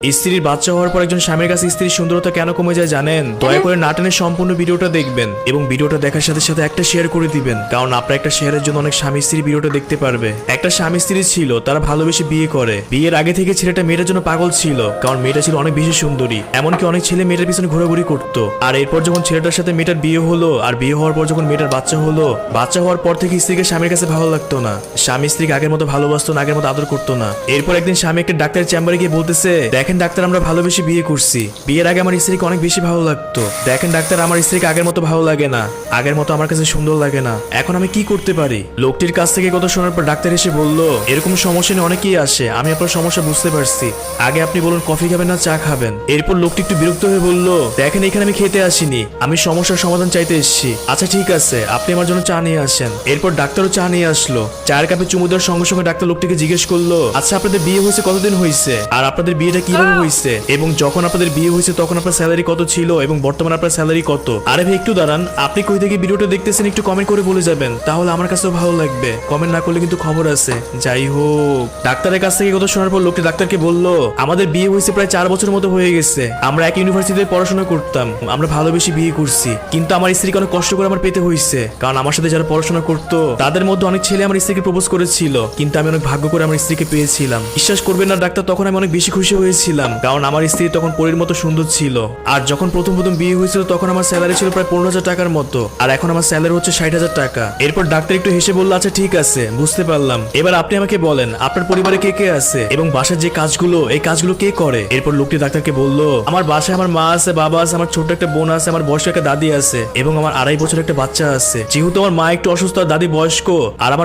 স্ত্রীর বাচ্চা হওয়ার পর একজন স্বামীর কাছে স্ত্রীর সুন্দরতা কেন কমে যায় জানেন? দয়া করে নাটনের সম্পূর্ণ ভিডিওটা দেখবেন এবং ভিডিওটা দেখার সাথে সাথে একটা শেয়ার করে দিবেন। কারণ আপনার একটা শেয়ারের জন্য অনেক স্বামী স্ত্রী ভিডিওটা দেখতে পারবে। একটা স্বামী স্ত্রী ছিল, তারা ভালোবেসে বিয়ে করে। বিয়ের আগে থেকে ছেলেটা মেয়েটার জন্য পাগল ছিল, কারণ মেয়েটা ছিল অনেক বেশি সুন্দরী। এমনকি অনেক ছেলে মেয়েটার পিছনে ঘোরাঘুরি করতো। আর এরপর যখন ছেলেটার সাথে মেয়েটার বিয়ে হলো, আর বিয়ে হওয়ার পর যখন মেয়েটার বাচ্চা হলো, বাচ্চা হওয়ার পর থেকে স্ত্রীকে স্বামীর কাছে ভালো লাগতো না। স্বামী স্ত্রীকে আগের মতো ভালোবাসতো না, আগের মতো আদর করতো না। এরপর একদিন স্বামী একটা ডাক্তারের চেম্বারে গিয়ে বলতেছে দেখেন ডাক্তার, আমরা ভালোবেসে বিয়ে করছি। বিয়ের আগে আমার স্ত্রীকে অনেক বেশি ভালো লাগতো। দেখেন ডাক্তার, আমার স্ত্রীকে আগের মতো ভালো লাগে না। আগের মতো আমার কাছে সুন্দর লাগে না। এখন আমি কি করতে পারি? লোকটির কাছ থেকে কথা শোনার পর ডাক্তার এসে বলল, এরকম সমস্যা নিয়ে অনেকেই আসে। আমি আপনার সমস্যা বুঝতে পারছি। আগে আপনি বলুন, কফি খাবেন না চা খাবেন? এরপর লোকটি একটু বিরক্ত হয়ে বলল, দেখেন, এখানে আমি খেতে আসিনি। আমি সমস্যার সমাধান চাইতে এসেছি। আচ্ছা ঠিক আছে। আপনি আমার জন্য চা নিয়ে আসেন। এরপর ডাক্তারও চা নিয়ে আসলো। চায়ের কাপে চুমু দেওয়ার সঙ্গে সঙ্গে ডাক্তার লোকটিকে জিজ্ঞেস করল আচ্ছা আপনাদের বিয়ে হয়েছে কতদিন হয়েছে? আর আপনাদের বিয়েটা কীভাবে হয়েছে এবং যখন আপনাদের বিয়ে হয়েছে তখন আপনার স্যালারি কত ছিল এবং বর্তমানে আপনার স্যালারি কত? আরে ভাই একটু দাঁড়ান। আপনি কই থেকে ভিডিওটা দেখতেছেন একটু কমেন্ট করে বলে যাবেন। তাহলে আমার কাছেও ভালো লাগবে। কমেন্ট না করলে কিন্তু খবর আছে। যাই হোক। ডাক্তারের কাছ থেকে কথা শোনার পর লোকটি ডাক্তারকে বলল আমাদের বিয়ে হয়েছে প্রায় চার বছরের মতো হয়ে গেছে। আমরা এক ইউনিভার্সিটিতে পড়াশোনা করতাম। আমরা ভালোবেসে বিয়ে করছি। কিন্তু আমার স্ত্রীকে অনেক কষ্ট করে আমার পেতে হয়েছে কারণ আমার সাথে যারা পড়াশোনা করতো তাদের মধ্যে অনেক ছেলে আমার স্ত্রীকে প্রপোজ করেছিল। কিন্তু আমি অনেক ভাগ্য করে আমার স্ত্রীকে পেয়েছিলাম। বিশ্বাস করবেন না ডাক্তার তখন আমি অনেক বেশি খুশি হয়েছিলাম কারণ আমার স্ত্রী তখন পরীর মতো সুন্দর ছিল। আর যখন প্রথম প্রথম বিয়ে হয়েছিল, তখন আমার স্যালারি ছিল প্রায় পনেরো হাজার টাকার মতো। আর এখন আমার স্যালারি হচ্ছে ষাট হাজার টাকা। এরপর ডাক্তার একটু হেসে বলল আচ্ছা ঠিক আছে, বুঝতে পারলাম। এবার আপনি আমাকে বলেন, আপনার পরিবারে কে কে আছে? এবং বাসার যে কাজগুলো, এই কাজগুলো কে করে? এরপর লোকটি ডাক্তারকে বলল, আমার বাসায় আমার মা আছে, বাবা আছে, আমার ছোট একটা বোন আছে, আমার বয়স্ক একটা দাদি আছে, এবং আমার আড়াই বছর একটা বাচ্চা আছে। যেহেতু আমার মা একটু অসুস্থ দাদি বয়স্ক, আর আমার